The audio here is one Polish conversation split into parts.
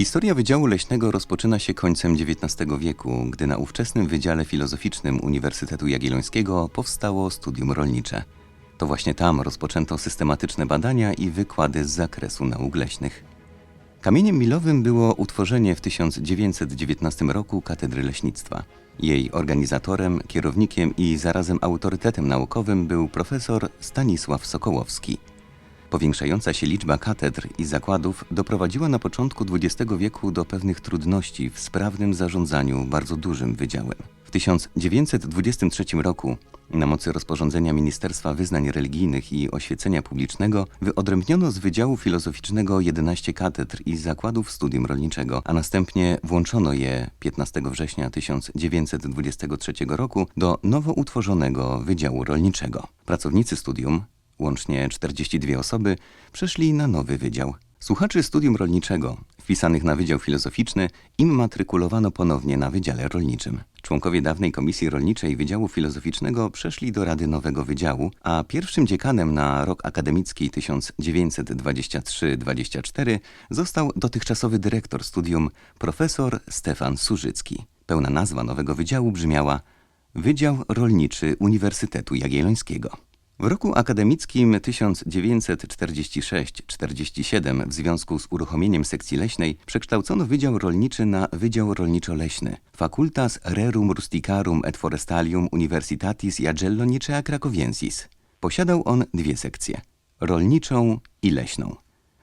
Historia Wydziału Leśnego rozpoczyna się końcem XIX wieku, gdy na ówczesnym Wydziale Filozoficznym Uniwersytetu Jagiellońskiego powstało studium rolnicze. To właśnie tam rozpoczęto systematyczne badania i wykłady z zakresu nauk leśnych. Kamieniem milowym było utworzenie w 1919 roku Katedry Leśnictwa. Jej organizatorem, kierownikiem i zarazem autorytetem naukowym był profesor Stanisław Sokołowski. Powiększająca się liczba katedr i zakładów doprowadziła na początku XX wieku do pewnych trudności w sprawnym zarządzaniu bardzo dużym wydziałem. W 1923 roku na mocy rozporządzenia Ministerstwa Wyznań Religijnych i Oświecenia Publicznego wyodrębniono z Wydziału Filozoficznego 11 katedr i zakładów studium rolniczego, a następnie włączono je 15 września 1923 roku do nowo utworzonego Wydziału Rolniczego. Pracownicy studium, łącznie 42 osoby, przeszli na nowy wydział. Słuchaczy studium rolniczego, wpisanych na Wydział Filozoficzny, im matrikulowano ponownie na Wydziale Rolniczym. Członkowie dawnej Komisji Rolniczej Wydziału Filozoficznego przeszli do Rady Nowego Wydziału, a pierwszym dziekanem na rok akademicki 1923-24 został dotychczasowy dyrektor studium profesor Stefan Surzycki. Pełna nazwa nowego wydziału brzmiała Wydział Rolniczy Uniwersytetu Jagiellońskiego. W roku akademickim 1946-47 w związku z uruchomieniem sekcji leśnej przekształcono Wydział Rolniczy na Wydział Rolniczo-Leśny Facultas Rerum Rusticarum et Forestalium Universitatis Jagiellonicea Krakowiensis. Posiadał on dwie sekcje – rolniczą i leśną.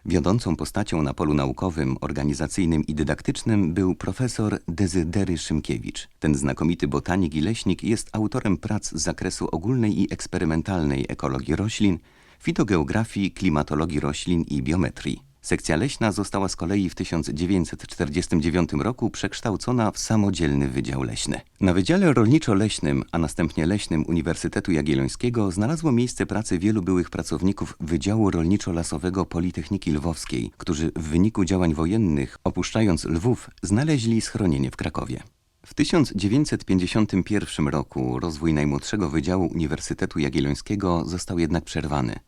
Wiodącą postacią na polu naukowym, organizacyjnym i dydaktycznym był profesor Dezydery Szymkiewicz. Ten znakomity botanik i leśnik jest autorem prac z zakresu ogólnej i eksperymentalnej ekologii roślin, fitogeografii, klimatologii roślin i biometrii. Sekcja leśna została z kolei w 1949 roku przekształcona w samodzielny Wydział Leśny. Na Wydziale Rolniczo-Leśnym, a następnie Leśnym Uniwersytetu Jagiellońskiego znalazło miejsce pracy wielu byłych pracowników Wydziału Rolniczo-Lasowego Politechniki Lwowskiej, którzy w wyniku działań wojennych, opuszczając Lwów, znaleźli schronienie w Krakowie. W 1951 roku rozwój najmłodszego Wydziału Uniwersytetu Jagiellońskiego został jednak przerwany.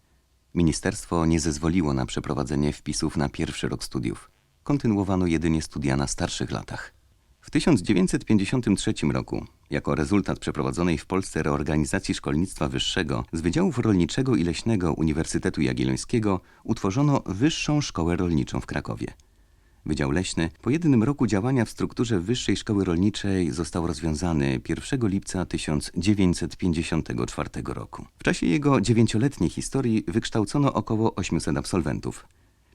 Ministerstwo nie zezwoliło na przeprowadzenie wpisów na pierwszy rok studiów. Kontynuowano jedynie studia na starszych latach. W 1953 roku, jako rezultat przeprowadzonej w Polsce reorganizacji szkolnictwa wyższego, z Wydziałów Rolniczego i Leśnego Uniwersytetu Jagiellońskiego utworzono Wyższą Szkołę Rolniczą w Krakowie. Wydział Leśny po jednym roku działania w strukturze Wyższej Szkoły Rolniczej został rozwiązany 1 lipca 1954 roku. W czasie jego dziewięcioletniej historii wykształcono około 800 absolwentów.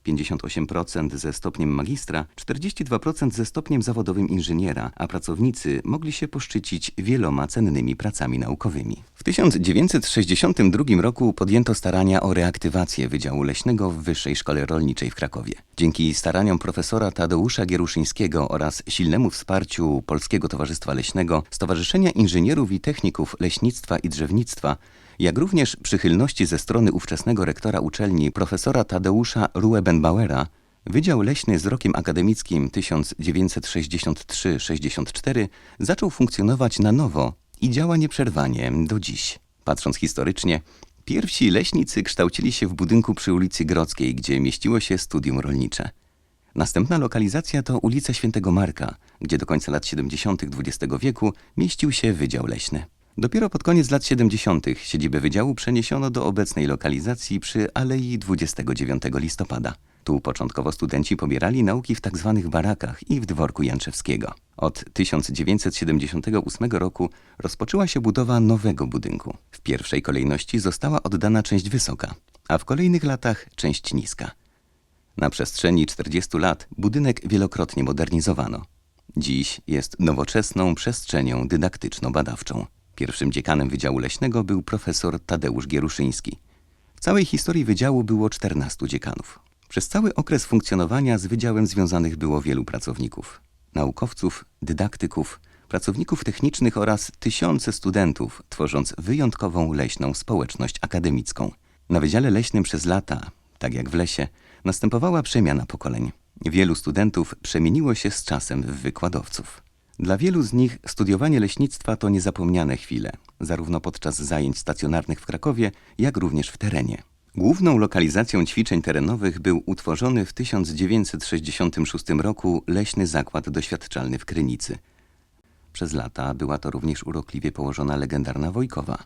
58% ze stopniem magistra, 42% ze stopniem zawodowym inżyniera, a pracownicy mogli się poszczycić wieloma cennymi pracami naukowymi. W 1962 roku podjęto starania o reaktywację Wydziału Leśnego w Wyższej Szkole Rolniczej w Krakowie. Dzięki staraniom profesora Tadeusza Gieruszyńskiego oraz silnemu wsparciu Polskiego Towarzystwa Leśnego, Stowarzyszenia Inżynierów i Techników Leśnictwa i Drzewnictwa, jak również przychylności ze strony ówczesnego rektora uczelni profesora Tadeusza Ruebenbauera, Wydział Leśny z rokiem akademickim 1963-64 zaczął funkcjonować na nowo i działa nieprzerwanie do dziś. Patrząc historycznie, pierwsi leśnicy kształcili się w budynku przy ulicy Grodzkiej, gdzie mieściło się studium rolnicze. Następna lokalizacja to ulica Świętego Marka, gdzie do końca lat 70. XX wieku mieścił się Wydział Leśny. Dopiero pod koniec lat 70. siedzibę wydziału przeniesiono do obecnej lokalizacji przy Alei 29 listopada. Tu początkowo studenci pobierali nauki w tzw. barakach i w dworku Janczewskiego. Od 1978 roku rozpoczęła się budowa nowego budynku. W pierwszej kolejności została oddana część wysoka, a w kolejnych latach część niska. Na przestrzeni 40 lat budynek wielokrotnie modernizowano. Dziś jest nowoczesną przestrzenią dydaktyczno-badawczą. Pierwszym dziekanem Wydziału Leśnego był profesor Tadeusz Gieruszyński. W całej historii wydziału było 14 dziekanów. Przez cały okres funkcjonowania z wydziałem związanych było wielu pracowników. Naukowców, dydaktyków, pracowników technicznych oraz tysiące studentów, tworząc wyjątkową leśną społeczność akademicką. Na Wydziale Leśnym przez lata, tak jak w lesie, następowała przemiana pokoleń. Wielu studentów przemieniło się z czasem w wykładowców. Dla wielu z nich studiowanie leśnictwa to niezapomniane chwile, zarówno podczas zajęć stacjonarnych w Krakowie, jak również w terenie. Główną lokalizacją ćwiczeń terenowych był utworzony w 1966 roku Leśny Zakład Doświadczalny w Krynicy. Przez lata była to również urokliwie położona legendarna Wojkowa,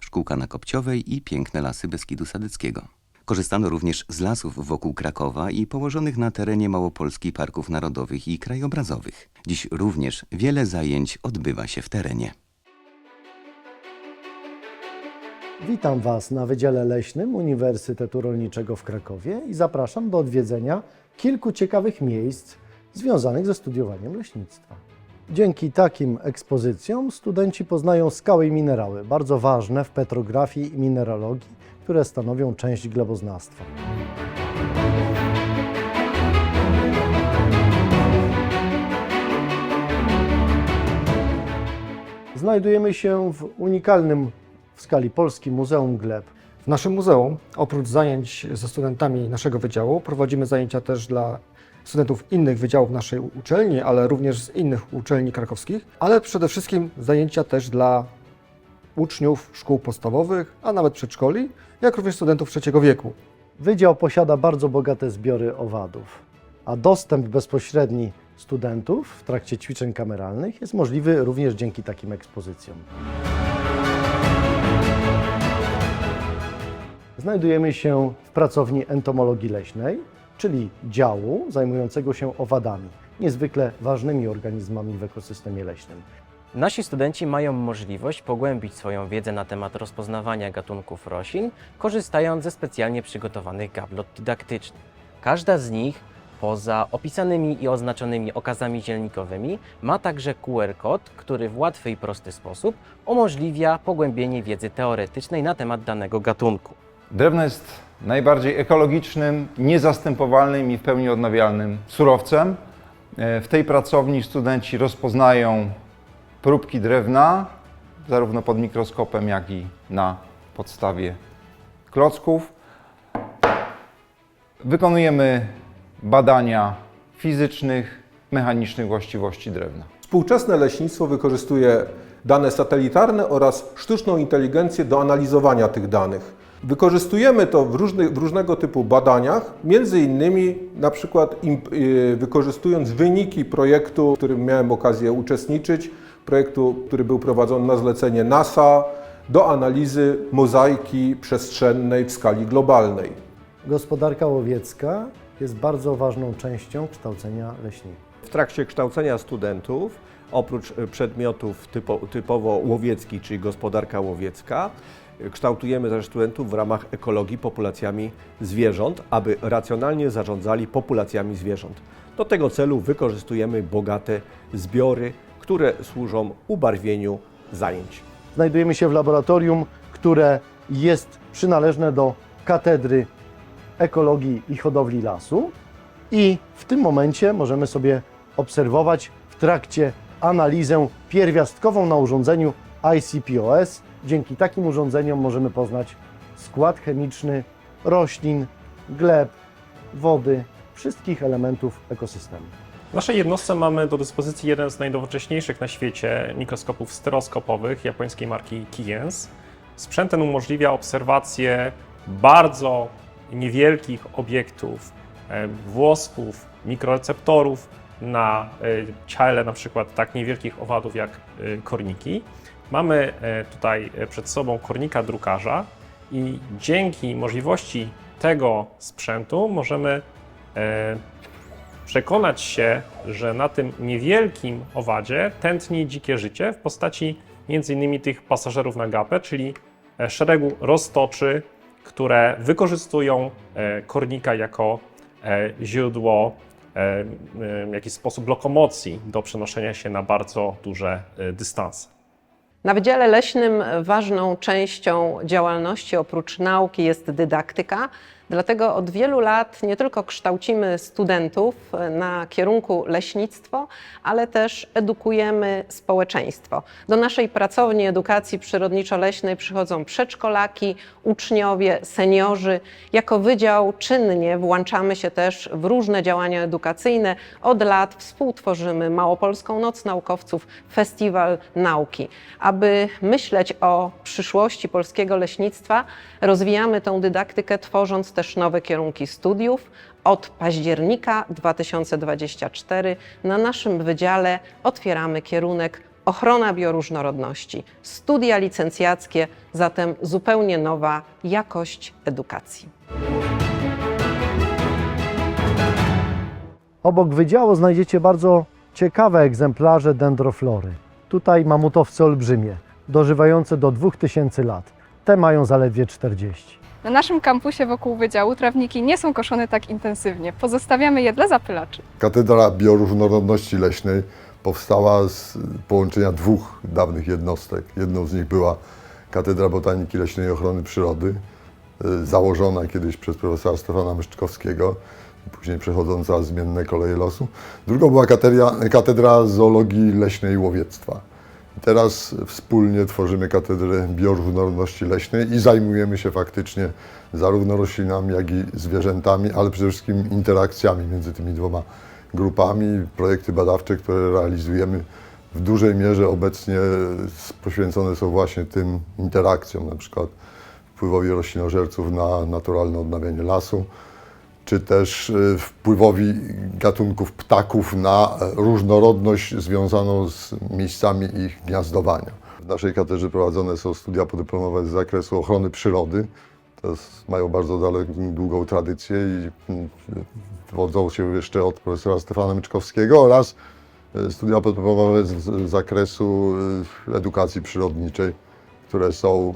szkółka na Kopciowej i piękne lasy Beskidu Sadyckiego. Korzystano również z lasów wokół Krakowa i położonych na terenie Małopolski parków narodowych i krajobrazowych. Dziś również wiele zajęć odbywa się w terenie. Witam Was na Wydziale Leśnym Uniwersytetu Rolniczego w Krakowie i zapraszam do odwiedzenia kilku ciekawych miejsc związanych ze studiowaniem leśnictwa. Dzięki takim ekspozycjom studenci poznają skały i minerały, bardzo ważne w petrografii i mineralogii, które stanowią część gleboznawstwa. Znajdujemy się w unikalnym w skali Polski Muzeum Gleb. W naszym muzeum, oprócz zajęć ze studentami naszego wydziału, prowadzimy zajęcia też dla studentów innych wydziałów naszej uczelni, ale również z innych uczelni krakowskich, ale przede wszystkim zajęcia też dla uczniów szkół podstawowych, a nawet przedszkoli, jak również studentów trzeciego wieku. Wydział posiada bardzo bogate zbiory owadów, a dostęp bezpośredni studentów w trakcie ćwiczeń kameralnych jest możliwy również dzięki takim ekspozycjom. Znajdujemy się w pracowni entomologii leśnej, czyli działu zajmującego się owadami, niezwykle ważnymi organizmami w ekosystemie leśnym. Nasi studenci mają możliwość pogłębić swoją wiedzę na temat rozpoznawania gatunków roślin, korzystając ze specjalnie przygotowanych gablot dydaktycznych. Każda z nich, poza opisanymi i oznaczonymi okazami zielnikowymi, ma także QR-kod, który w łatwy i prosty sposób umożliwia pogłębienie wiedzy teoretycznej na temat danego gatunku. Drewno jest najbardziej ekologicznym, niezastępowalnym i w pełni odnawialnym surowcem. E, W tej pracowni studenci rozpoznają próbki drewna, zarówno pod mikroskopem, jak i na podstawie klocków. Wykonujemy badania fizycznych, mechanicznych właściwości drewna. Współczesne leśnictwo wykorzystuje dane satelitarne oraz sztuczną inteligencję do analizowania tych danych. Wykorzystujemy to w, różnych, w różnego typu badaniach, między innymi na przykład im, y, wykorzystując wyniki projektu, w którym miałem okazję uczestniczyć, projektu, który był prowadzony na zlecenie NASA do analizy mozaiki przestrzennej w skali globalnej. Gospodarka łowiecka jest bardzo ważną częścią kształcenia leśników. W trakcie kształcenia studentów, oprócz y, przedmiotów typo, typowo łowieckich, czyli gospodarka łowiecka, y, kształtujemy też studentów w ramach ekologii populacjami zwierząt, aby racjonalnie zarządzali populacjami zwierząt. Do tego celu wykorzystujemy bogate zbiory, które służą ubarwieniu zajęć. Znajdujemy się w laboratorium, które jest przynależne do Katedry Ekologii i Hodowli Lasu i w tym momencie możemy sobie obserwować w trakcie analizę pierwiastkową na urządzeniu ICPOS. Dzięki takim urządzeniom możemy poznać skład chemiczny roślin, gleb, wody, wszystkich elementów ekosystemu. W naszej jednostce mamy do dyspozycji jeden z najnowocześniejszych na świecie mikroskopów stereoskopowych japońskiej marki Kiens. Sprzęt ten umożliwia obserwację bardzo niewielkich obiektów, e, włosków, mikroreceptorów na e, ciele na przykład tak niewielkich owadów jak e, korniki. Mamy e, tutaj przed sobą kornika drukarza i dzięki możliwości tego sprzętu możemy przekonać się, że na tym niewielkim owadzie tętni dzikie życie w postaci m.in. tych pasażerów na gapę, czyli szeregu roztoczy, które wykorzystują kornika jako źródło, jakiś sposób lokomocji do przenoszenia się na bardzo duże e, dystanse. Na Wydziale Leśnym ważną częścią działalności oprócz nauki jest dydaktyka. Dlatego od wielu lat nie tylko kształcimy studentów na kierunku leśnictwo, ale też edukujemy społeczeństwo. Do naszej pracowni edukacji przyrodniczo-leśnej przychodzą przedszkolaki, uczniowie, seniorzy. Jako wydział czynnie włączamy się też w różne działania edukacyjne. Od lat współtworzymy Małopolską Noc Naukowców, Festiwal Nauki. Aby myśleć o przyszłości polskiego leśnictwa, rozwijamy tą dydaktykę, tworząc też nowe kierunki studiów. Od października 2024 na naszym wydziale otwieramy kierunek Ochrona bioróżnorodności. Studia licencjackie, zatem zupełnie nowa jakość edukacji. Obok wydziału znajdziecie bardzo ciekawe egzemplarze dendroflory. Tutaj mamutowce olbrzymie, dożywające do 2000 lat. Te mają zaledwie 40. Na naszym kampusie wokół wydziału trawniki nie są koszone tak intensywnie. Pozostawiamy je dla zapylaczy. Katedra Bioróżnorodności Leśnej powstała z połączenia dwóch dawnych jednostek. Jedną z nich była Katedra Botaniki Leśnej i Ochrony Przyrody, y, założona kiedyś przez profesora Stefana Myszczkowskiego, później przechodząca zmienne koleje losu. Drugą była Katedra Zoologii Leśnej i Łowiectwa. Teraz wspólnie tworzymy Katedrę Bioróżnorodności Leśnej i zajmujemy się faktycznie zarówno roślinami, jak i zwierzętami, ale przede wszystkim interakcjami między tymi dwoma grupami. Projekty badawcze, które realizujemy w dużej mierze obecnie poświęcone są właśnie tym interakcjom, na przykład wpływowi roślinożerców na naturalne odnawianie lasu, czy też y, wpływowi gatunków ptaków na e, różnorodność związaną z miejscami ich gniazdowania. W naszej katedrze prowadzone są studia podyplomowe z zakresu ochrony przyrody. To mają bardzo daleką, długą tradycję i mm, wodzą się jeszcze od profesora Stefana Myczkowskiego oraz e, studia podyplomowe z, zakresu y, edukacji przyrodniczej, które są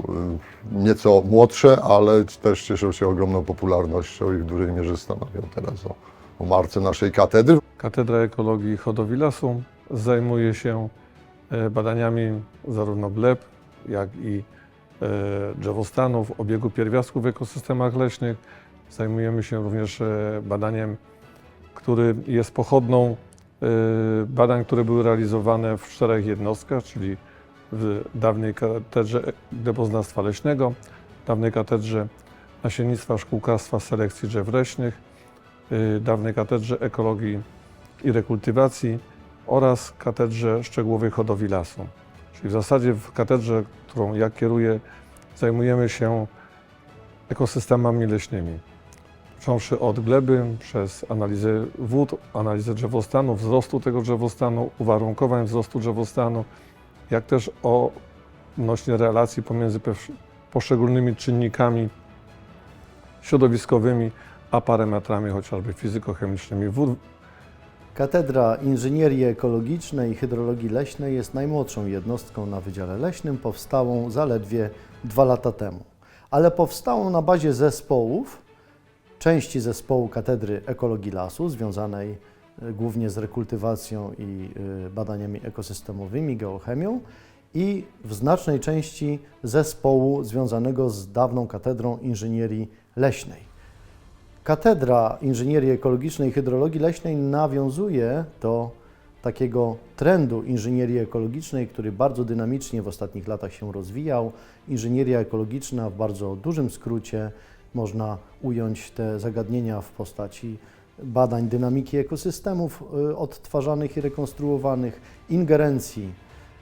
y, nieco młodsze, ale też cieszą się ogromną popularnością i w dużej mierze stanowią teraz o, o marce naszej katedry. Katedra Ekologii Hodowli Lasu zajmuje się e, badaniami zarówno gleb, jak i e, drzewostanów, obiegu pierwiastków w ekosystemach leśnych. Zajmujemy się również e, badaniem, który jest pochodną badań, które były realizowane w czterech jednostkach, czyli w dawnej katedrze gleboznawstwa leśnego, dawnej katedrze nasiennictwa, szkółkarstwa, selekcji drzew leśnych, y, dawnej katedrze ekologii i rekultywacji oraz katedrze szczegółowej hodowli lasu. Czyli w zasadzie w katedrze, którą ja kieruję, zajmujemy się ekosystemami leśnymi. Począwszy od gleby, przez analizę wód, analizę drzewostanu, wzrostu tego drzewostanu, uwarunkowań wzrostu drzewostanu, jak też o odnośnie relacji pomiędzy poszczególnymi czynnikami środowiskowymi, a parametrami chociażby fizykochemicznymi wód, Katedra Inżynierii Ekologicznej i Hydrologii Leśnej jest najmłodszą jednostką na Wydziale Leśnym, powstałą zaledwie dwa lata temu. Ale powstałą na bazie zespołów, części zespołu Katedry Ekologii Lasu, związanej głównie z rekultywacją i e, badaniami ekosystemowymi, geochemią, i w znacznej części zespołu związanego z dawną Katedrą Inżynierii Leśnej. Katedra Inżynierii Ekologicznej i Hydrologii Leśnej nawiązuje do takiego trendu inżynierii ekologicznej, który bardzo dynamicznie w ostatnich latach się rozwijał. Inżynieria ekologiczna w bardzo dużym skrócie można ująć te zagadnienia w postaci badań dynamiki ekosystemów y, odtwarzanych i rekonstruowanych, ingerencji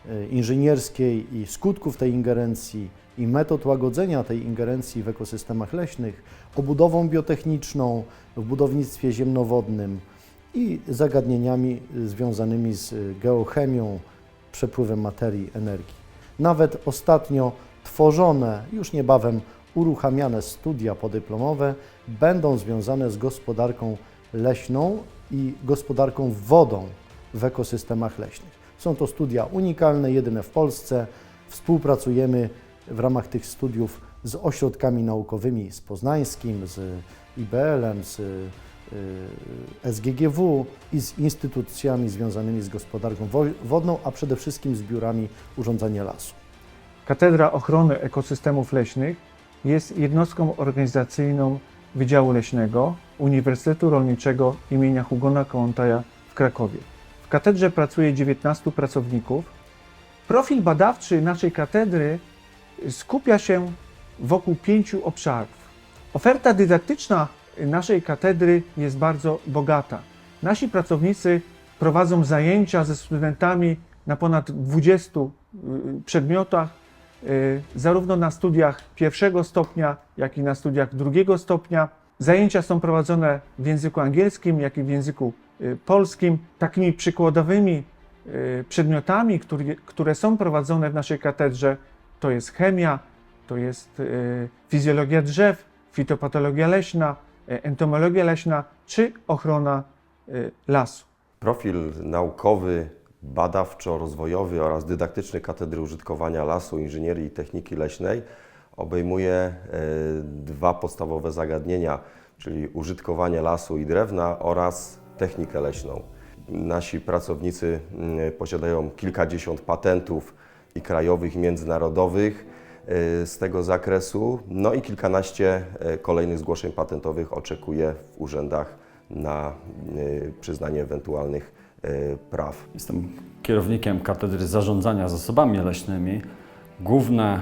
y, inżynierskiej i skutków tej ingerencji i metod łagodzenia tej ingerencji w ekosystemach leśnych, obudową biotechniczną w budownictwie ziemnowodnym i zagadnieniami związanymi z geochemią, przepływem materii, energii. Nawet ostatnio tworzone, już niebawem uruchamiane studia podyplomowe będą związane z gospodarką leśną i gospodarką wodą w ekosystemach leśnych. Są to studia unikalne, jedyne w Polsce. Współpracujemy w ramach tych studiów z ośrodkami naukowymi z Poznańskim, z IBL-em, z y, SGGW i z instytucjami związanymi z gospodarką wo- wodną, a przede wszystkim z biurami urządzania lasu. Katedra Ochrony Ekosystemów Leśnych jest jednostką organizacyjną Wydziału Leśnego Uniwersytetu Rolniczego imienia Hugona Kołłątaja w Krakowie. W katedrze pracuje 19 pracowników. Profil badawczy naszej katedry skupia się wokół pięciu obszarów. Oferta dydaktyczna naszej katedry jest bardzo bogata. Nasi pracownicy prowadzą zajęcia ze studentami na ponad 20 y, przedmiotach, y, zarówno na studiach pierwszego stopnia, jak i na studiach drugiego stopnia. Zajęcia są prowadzone w języku angielskim, jak i w języku y, polskim. Takimi przykładowymi y, przedmiotami, które, są prowadzone w naszej katedrze, to jest chemia, to jest y, fizjologia drzew, fitopatologia leśna, entomologia leśna czy ochrona lasu. Profil naukowy, badawczo-rozwojowy oraz dydaktyczny Katedry Użytkowania Lasu, Inżynierii i Techniki Leśnej obejmuje e, dwa podstawowe zagadnienia, czyli użytkowanie lasu i drewna oraz technikę leśną. Nasi pracownicy mm, posiadają kilkadziesiąt patentów i krajowych, i międzynarodowych e, z tego zakresu, no i kilkanaście e, kolejnych zgłoszeń patentowych oczekuje w urzędach na przyznanie ewentualnych praw. Jestem kierownikiem Katedry Zarządzania Zasobami Leśnymi. Główne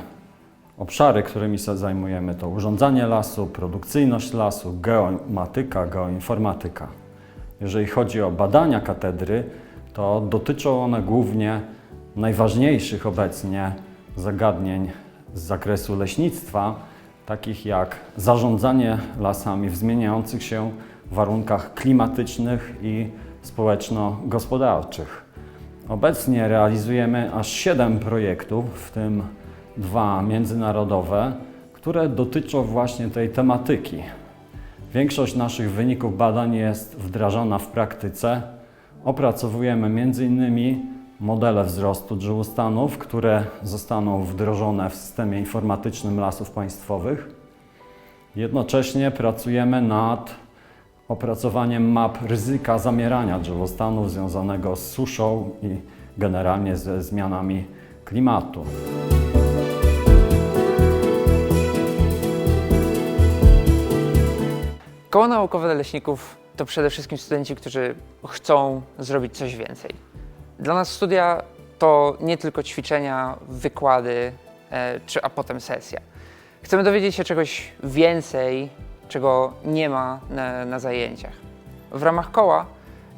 obszary, którymi się zajmujemy to urządzanie lasu, produkcyjność lasu, geomatyka, geoinformatyka. Jeżeli chodzi o badania katedry, to dotyczą one głównie najważniejszych obecnie zagadnień z zakresu leśnictwa, takich jak zarządzanie lasami w zmieniających się warunkach klimatycznych i społeczno-gospodarczych. Obecnie realizujemy aż 7 projektów, w tym dwa międzynarodowe, które dotyczą właśnie tej tematyki. Większość naszych wyników badań jest wdrażana w praktyce. Opracowujemy m.in. modele wzrostu drzewostanów, które zostaną wdrożone w systemie informatycznym lasów państwowych. Jednocześnie pracujemy nad opracowaniem map ryzyka zamierania drzewostanów związanego z suszą i generalnie ze zmianami klimatu. Koło naukowe dla leśników to przede wszystkim studenci, którzy chcą zrobić coś więcej. Dla nas studia to nie tylko ćwiczenia, wykłady, e, czy a potem sesja. Chcemy dowiedzieć się czegoś więcej, czego nie ma na, na zajęciach. W ramach koła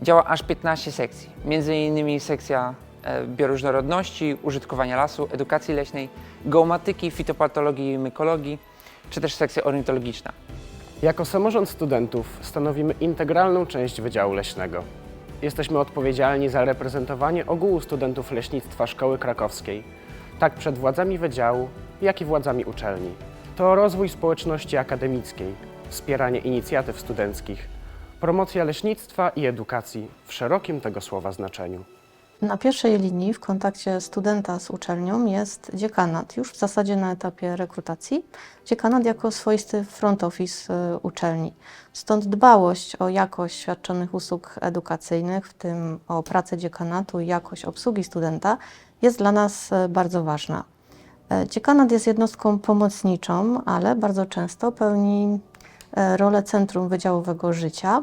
działa aż 15 sekcji, między innymi sekcja e, bioróżnorodności, użytkowania lasu, edukacji leśnej, geomatyki, fitopatologii i mykologii, czy też sekcja ornitologiczna. Jako samorząd studentów stanowimy integralną część Wydziału Leśnego. Jesteśmy odpowiedzialni za reprezentowanie ogółu studentów leśnictwa Szkoły Krakowskiej, tak przed władzami wydziału, jak i władzami uczelni. To rozwój społeczności akademickiej, wspieranie inicjatyw studenckich, promocja leśnictwa i edukacji w szerokim tego słowa znaczeniu. Na pierwszej linii w kontakcie studenta z uczelnią jest dziekanat, już w zasadzie na etapie rekrutacji. Dziekanat jako swoisty front office y, uczelni. Stąd dbałość o jakość świadczonych usług edukacyjnych, w tym o pracę dziekanatu i jakość obsługi studenta, jest dla nas y, bardzo ważna. E, Dziekanat jest jednostką pomocniczą, ale bardzo często pełni e, rolę centrum wydziałowego życia.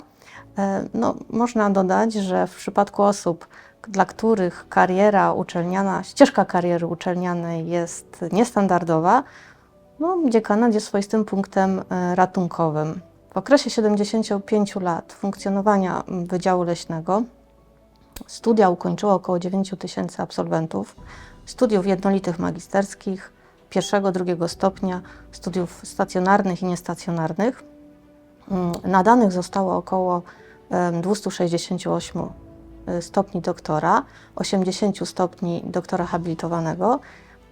E, No, można dodać, że w przypadku osób, dla których kariera uczelniana, ścieżka kariery uczelnianej jest niestandardowa, no, dziekanat jest swoistym punktem e, ratunkowym. W okresie 75 lat funkcjonowania Wydziału Leśnego studia ukończyło około 9 tysięcy absolwentów studiów jednolitych magisterskich, pierwszego, drugiego stopnia, studiów stacjonarnych i niestacjonarnych. Mm, Nadanych zostało około em, 268 y, stopni doktora, 80 stopni doktora habilitowanego,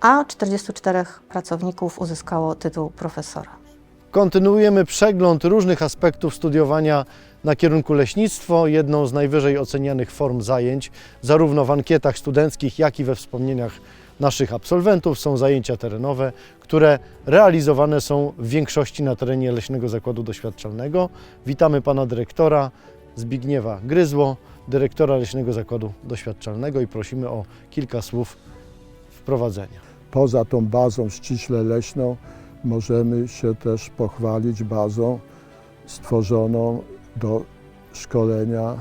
a 44 pracowników uzyskało tytuł profesora. Kontynuujemy przegląd różnych aspektów studiowania na kierunku leśnictwo, jedną z najwyżej ocenianych form zajęć, zarówno w ankietach studenckich, jak i we wspomnieniach naszych absolwentów są zajęcia terenowe, które realizowane są w większości na terenie Leśnego Zakładu Doświadczalnego. Witamy pana dyrektora Zbigniewa Gryzło, dyrektora Leśnego Zakładu Doświadczalnego i prosimy o kilka słów wprowadzenia. Poza tą bazą ściśle leśną możemy się też pochwalić bazą stworzoną do szkolenia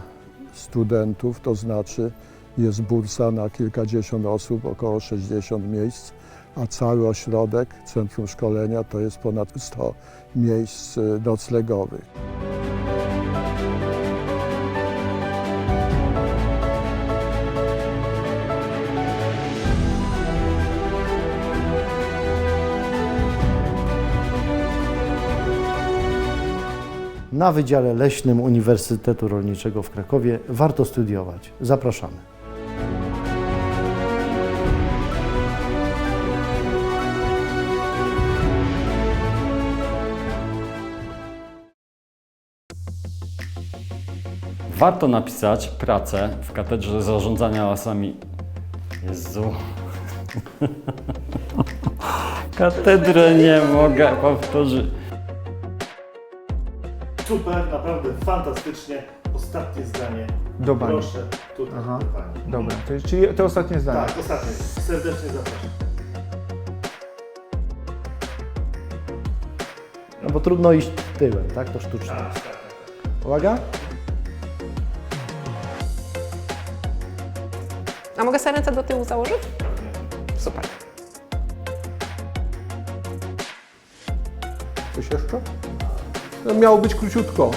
studentów, to znaczy jest bursa na kilkadziesiąt osób, około 60 miejsc, a cały ośrodek, Centrum Szkolenia, to jest ponad 100 miejsc y, noclegowych. Na Wydziale Leśnym Uniwersytetu Rolniczego w Krakowie warto studiować. Zapraszamy. Warto napisać pracę w katedrze zarządzania lasami. Jezu. Katedrę nie mogę powtórzyć. Super, naprawdę fantastycznie. Ostatnie zdanie. Do bani. Proszę, tutaj Aha. do pani. Dobra, to czyli to ostatnie zdanie. Tak, ostatnie. Serdecznie zapraszam. No bo trudno iść tyłem, tak? To sztuczne. Uwaga. A mogę sobie ręce do tyłu założyć? Miało być króciutko.